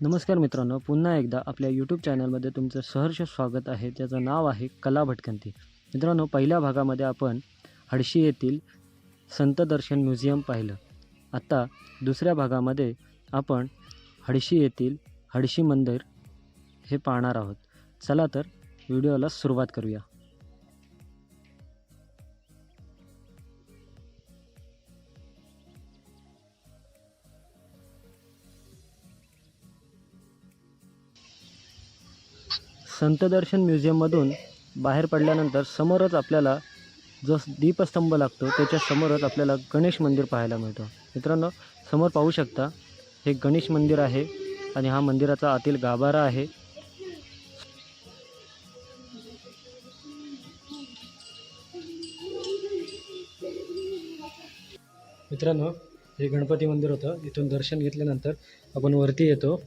नमस्कार मित्रांनो पुन्हा एकदा आपल्या यूट्यूब चॅनलमध्ये तुमचं सहर्ष स्वागत आहे. त्याचं नाव आहे कला भटकंती. मित्रांनो पहिल्या भागामध्ये आपण हडशी येथील संत दर्शन म्युझियम पाहिलं. आत्ता दुसऱ्या भागामध्ये आपण हडशी येथील हडशी मंदिर हे पाहणार आहोत. चला तर व्हिडिओला सुरुवात करूया. संतदर्शन म्युझियममधून बाहेर पडल्यानंतर समोरच आपल्याला जो दीपस्तंभ लागतो त्याच्या समोरच आपल्याला गणेश मंदिर पाहायला मिळतं. मित्रांनो समोर पाहू शकता हे गणेश मंदिर आहे आणि हा मंदिराचा आतील गाभारा आहे. मित्रांनो हे गणपती मंदिर होतं. इथून दर्शन घेतल्यानंतर आपण वरती येतो.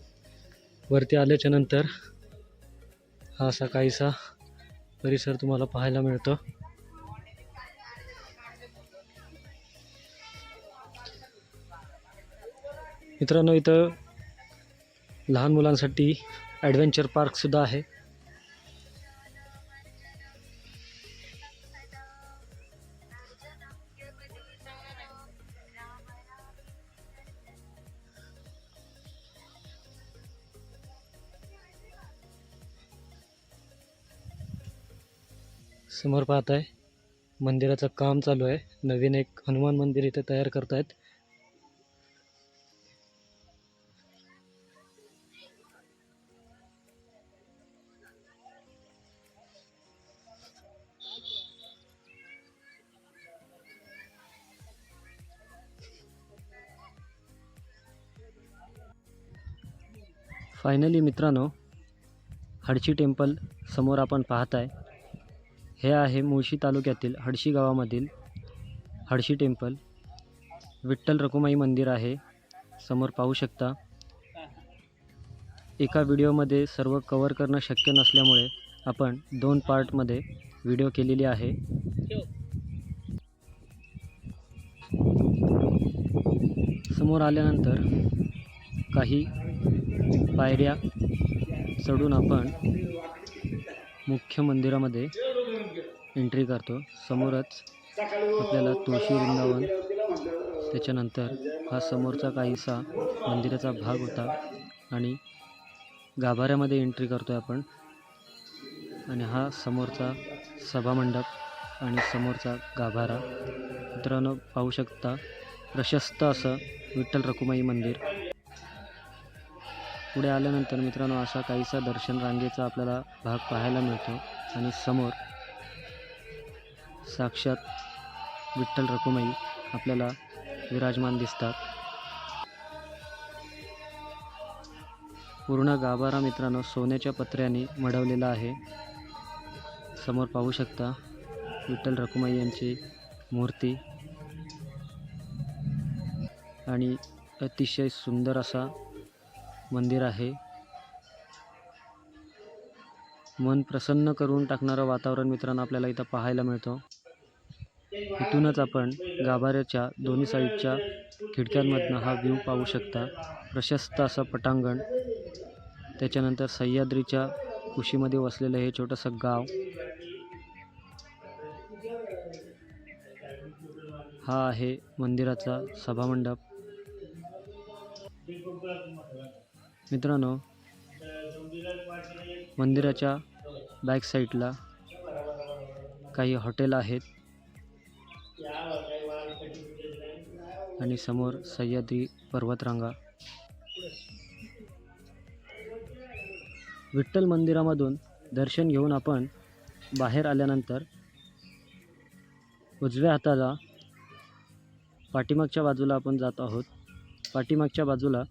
वरती आल्याच्यानंतर हा असा काहीसा परिसर तुम्हाला पाहायला मिळतो. मित्रांनो इथं लहान मुलांसाठी ॲडव्हेंचर पार्कसुद्धा आहे. समोर पाहत आहे मंदिराचं काम चालू आहे. नवीन एक हनुमान मंदिर इथे तयार करतायत. फायनली मित्रांनो हडशी टेम्पल समोर आपण पाहत आहे हे आहे मुळशी तालुक्यातील हडशी गावामधील हडशी टेम्पल. विठ्ठल रखुमाई मंदिर आहे. समोर पाहू शकता. एका व्हिडिओमध्ये सर्व कवर करणं शक्य नसल्यामुळे आपण दोन पार्टमध्ये व्हिडिओ केलेली आहे. समोर आल्यानंतर काही पायऱ्या चढून आपण मुख्य मंदिरामध्ये एंट्री करतो. समोरच आपल्याला तुळशी वृंदावन त्याच्यानंतर हा समोरचा काहीसा मंदिराचा भाग होता आणि गाभाऱ्यामध्ये एंट्री करतो आहे आपण. आणि हा समोरचा सभामंडप आणि समोरचा गाभारा. मित्रांनो पाहू शकता प्रशस्त असं विठ्ठल रखुमाई मंदिर. पुढे आल्यानंतर मित्रांनो असा काहीसा दर्शन रांगेचा आपल्याला भाग पाहायला मिळतो. आणि समोर साक्षात विठ्ठल रखुमाई आपल्याला विराजमान दिसतात. पूर्ण गाभारा मित्रांनो सोन्याच्या पत्र्याने मढवलेला आहे. समोर पाहू शकता विठ्ठल रखुमाई यांची मूर्ती. आणि अतिशय सुंदर असा मंदिर आहे. मन प्रसन्न करून टाकणारं वातावरण मित्रांनो आपल्याला इथं पाहायला मिळतं. इथूनच आपण गाभाऱ्याच्या दोन्ही साईडच्या खिडक्यांमधनं हा व्ह्यू पाहू शकता. प्रशस्त असं पटांगण. त्याच्यानंतर सह्याद्रीच्या कुशीमध्ये वसलेलं हे छोटंसं गाव. हा आहे मंदिराचा सभामंडप. मित्रांनो मंदिराच्या बॅक साईडला काही हॉटेल आहेत. आणि समोर सह्याद्री पर्वतरांगा. विठ्ठल मंदिरामधून दर्शन घेऊन आपण बाहेर आल्यानंतर उजव्या हाताला पाठीमागच्या बाजूला आपण जात आहोत. पाठीमागच्या बाजूला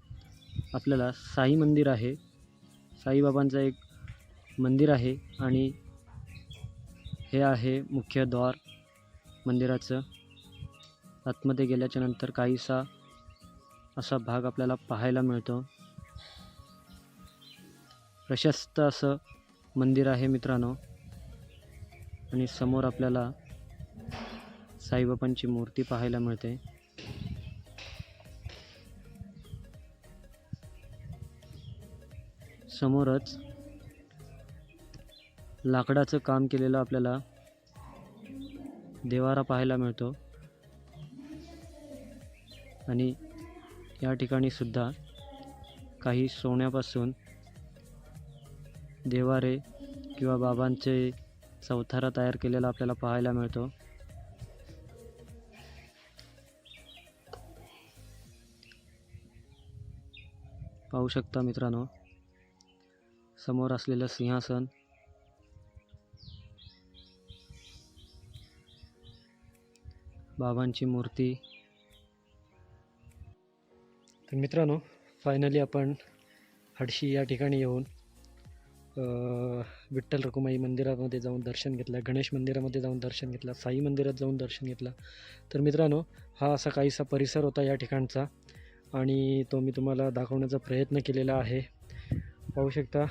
आपल्याला साई मंदिर आहे. साईबाबांचं एक मंदिर आहे आणि हे आहे मुख्य द्वार मंदिराचं. आतमध्ये गेल्याच्यानंतर काहीसा असा भाग आपल्याला पाहायला मिळतो. प्रशस्त असं मंदिर आहे मित्रांनो. आणि समोर आपल्याला साईबाबांची मूर्ती पाहायला मिळते. समोरच लाकडाचं काम केलेलं आपल्याला देवारा पाहायला मिळतो. आणि या ठिकाणी सुद्धा काही सोन्यापासून देवारे किंवा बाबांचे चौथारा तयार केलेला आपल्याला पाहायला मिळतो. पाहू शकता मित्रांनो समोर असलेलं सिंहासन. बाबांची मूर्ती तर मित्रांनो फायनली आपण हडशी या ठिकाणी येऊन विठ्ठल रखुमाई मंदिरामध्ये जाऊन दर्शन घेतलं गणेश मंदिरामध्ये जाऊन दर्शन घेतलं साई मंदिरात जाऊन दर्शन घेतलं. तर मित्रांनो हा असा काहीसा परिसर होता या ठिकाणचा आणि तो मी तुम्हाला दाखवण्याचा प्रयत्न केलेला आहे. पाहू शकता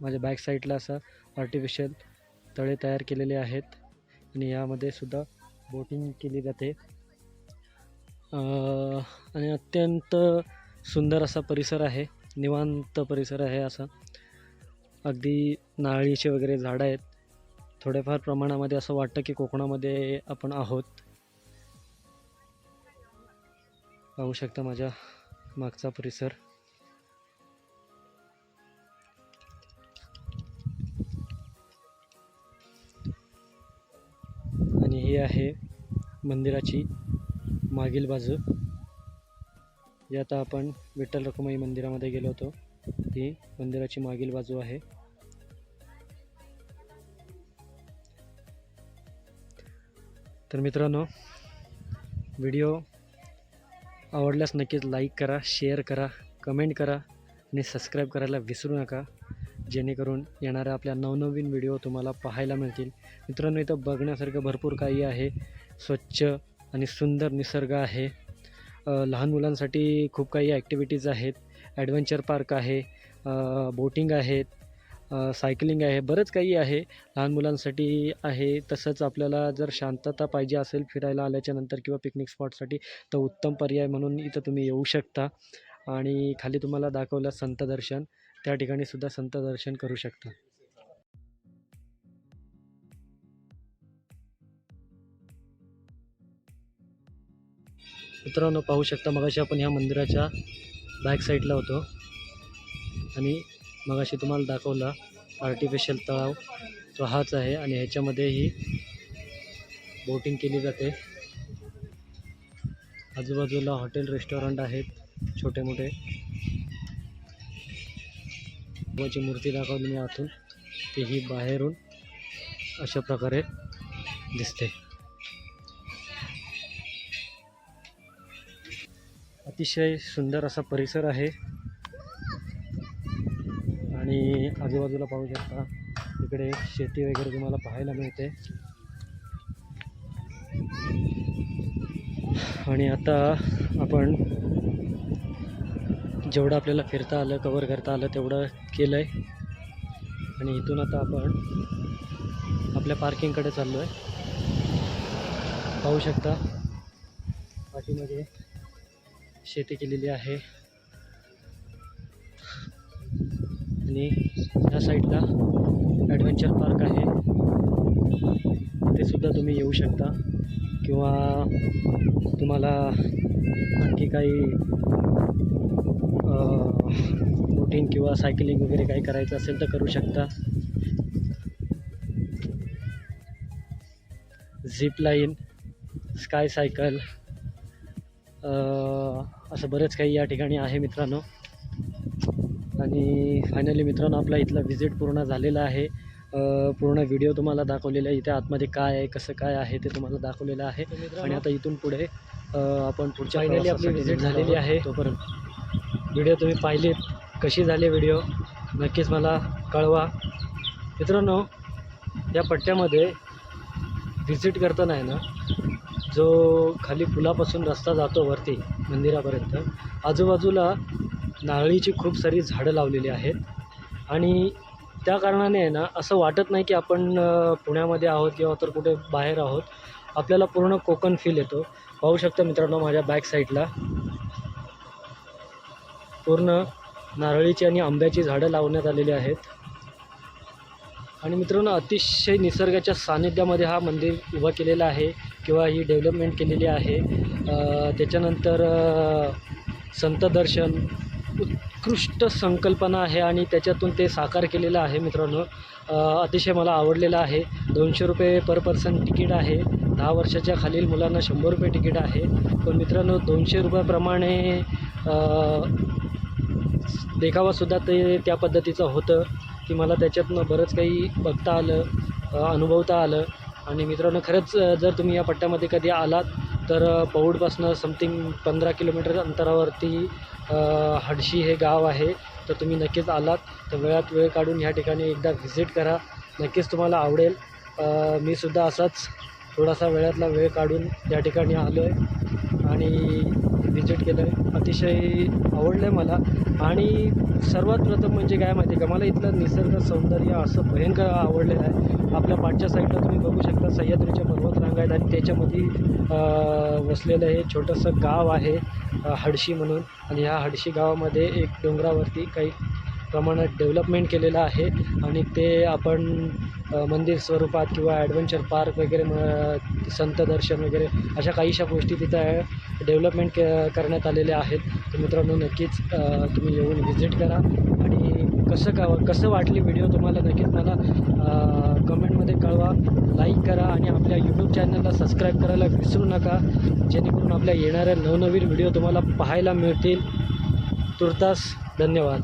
माझ्या बॅक साईडला असा आर्टिफिशियल तळे तयार केलेले आहेत आणि यामध्ये सुद्धा बोटिंग केली जाते. आणि अत्यंत सुंदर असा परिसर आहे निवांत परिसर आहे असा. अगदी नारळीचे वगैरे झाडं आहेत. थोड्याफार प्रमाणामध्ये असं वाटतं की कोकणामध्ये आपण आहोत. पाहू शकता माझ्या मागचा परिसर. आणि ही आहे मंदिराची मागील बाजू. जे आता आपण विठ्ठल रखुमाई मंदिरामध्ये गेलो होतो ही मंदिराची मागील बाजू आहे. तर मित्रांनो व्हिडिओ आवडल्यास नक्कीच लाईक करा शेअर करा कमेंट करा आणि सबस्क्राईब करायला विसरू नका. जेणेकरून येणाऱ्या आपल्या नवनवीन व्हिडिओ तुम्हाला पाहायला मिळतील. मित्रांनो इथं बघण्यासारखं भरपूर काही आहे. स्वच्छ आणि सुंदर निसर्ग आहे. लहान मुलांसाठी खूप काही ॲक्टिव्हिटीज आहेत. ॲडव्हेंचर पार्क आहे बोटिंग आहेत सायकलिंग आहे बरंच काही आहे. लहान मुलांसाठी आहे. तसंच आपल्याला जर शांतता पाहिजे असेल फिरायला आल्याच्यानंतर किंवा पिकनिक स्पॉटसाठी तर उत्तम पर्याय म्हणून इथं तुम्ही येऊ शकता. आणि खाली तुम्हाला दाखवलं संत दर्शन. त्या ठिकाणी सुद्धा संत दर्शन करू शकता. मित्रांनो पाहू शकता मगाशी आपण ह्या मंदिराच्या बॅक साईडला होतो. आणि मगाशी तुम्हाला दाखवला आर्टिफिशियल तळाव तो हाच आहे आणि ह्याच्यामध्येही बोटिंग केली जाते. आजूबाजूला हॉटेल रेस्टॉरंट आहेत छोटे मोठे बाबाची मूर्ती दाखवली मी आतून. तीही बाहेरून अशा प्रकारे दिसते. अतिशय सुंदर असा परिसर आहे. आणि आजूबाजूला पाहू शकता इकडे शेती वगैरे तुम्हाला पाहायला मिळते. आणि आता आपण जेवढं आपल्याला फिरता आलं कवर करता आलं तेवढं केलं आहे आणि इथून आता आपण आपल्या पार्किंगकडे चाललो आहे पाहू शकता पाठीमध्ये शेती केलेली आहे. आणि या साईडला ॲडव्हेंचर पार्क आहे. ते सुद्धा तुम्ही येऊ शकता. किंवा तुम्हाला आणखी काही बोटिंग किंवा सायकलिंग वगैरे काही करायचं असेल तर करू शकता. झिप लाईन स्काय सायकल असं बरंच काही या ठिकाणी आहे मित्रांनो. आणि फायनली मित्रांनो आपला इथला व्हिजिट पूर्ण झालेला आहे. पूर्ण व्हिडिओ तुम्हाला दाखवलेला आहे. इथे आतमध्ये काय आहे कसं काय आहे ते तुम्हाला दाखवलेलं आहे. आणि आता इथून पुढे आपण पुढच्या फायनली आपली व्हिजिट झालेली आहे. तोपर्यंत व्हिडिओ तुम्ही पाहिलेत कशी झाली व्हिडिओ नक्कीच मला कळवा. मित्रांनो या पट्ट्यामध्ये व्हिजिट करताना आहे ना जो खाली पुलापासून रस्ता जातो वरती मंदिरापर्यंत आजूबाजूला नारळीची खूप सारी झाडं लावलेली आहेत. आणि त्या कारणाने आहे ना असं वाटत नाही की आपण पुण्यामध्ये आहोत किंवा तर कुठे बाहेर आहोत. आपल्याला पूर्ण कोकण फील येतो. पाहू शकता मित्रांनो माझ्या बॅक साईडला पूर्ण नारळीची आणि आंब्याची झाडं लावण्यात आलेली आहेत. आणि मित्रांनो अतिशय निसर्गाच्या सानिध्यामध्ये हा मंदिर उभा केलेला आहे. किंवा ही डेव्हलपमेंट केलेली आहे. त्याच्यानंतर संतदर्शन संत दर्शन उत्कृष्ट संकल्पना आहे आणि त्याच्यातून ते साकार केलेलं आहे मित्रांनो. अतिशय मला आवडलेलं आहे. दोनशे रुपये पर पर्सन तिकीट आहे. दहा वर्षाच्या खालील मुलांना शंभर रुपये तिकीट आहे. पण मित्रांनो दोनशे रुपयाप्रमाणे देखावासुद्धा ते त्या पद्धतीचं होतं की मला त्याच्यातनं बरंच काही बघता आलं अनुभवता आलं. आणि मित्रांनो खरंच जर तुम्ही या पट्ट्यामध्ये कधी आलात तर पौडपासनं समथिंग पंधरा किलोमीटर अंतरावरती हडशी हे गाव आहे तर तुम्ही नक्कीच आलात. तर वेळात वेळ काढून ह्या ठिकाणी एकदा व्हिजिट करा. नक्कीच तुम्हाला आवडेल. मी सुद्धा असाच थोडासा वेळातला वेळ काढून या ठिकाणी आलो आहे आणि व्हिजिट केलं आहे अतिशय आवडलं आहे मला. आणि सर्वात प्रथम म्हणजे काय माहिती आहे का? मला इथलं निसर्ग सौंदर्य असं भयंकर आवडलेलं आहे. आपल्या पाठच्या साईडला तुम्ही बघू शकता सह्याद्रीच्या पर्वतरांग आहेत आणि त्याच्यामध्ये वसलेलं हे छोटंसं गाव आहे हडशी म्हणून. आणि ह्या हडशी गावामध्ये एक डोंगरावरती काही प्रमाणात डेव्हलपमेंट केलेलं आहे. आणि ते आपण मंदिर स्वरूपात किंवा ॲडव्हेंचर पार्क वगैरे म संत दर्शन वगैरे अशा काहीशा गोष्टी तिथं डेव्हलपमेंट क करण्यात आलेल्या आहेत. तर मित्रांनो नक्कीच तुम्ही येऊन व्हिजिट करा. आणि कसं का कसं वाटली व्हिडिओ तुम्हाला? नक्कीच मला कमेंटमध्ये कळवा. लाईक करा आणि आपल्या यूट्यूब चॅनलला सबस्क्राईब करायला विसरू नका. जेणेकरून आपल्या येणाऱ्या नवनवीन व्हिडिओ तुम्हाला पाहायला मिळतील. तुर्तास धन्यवाद.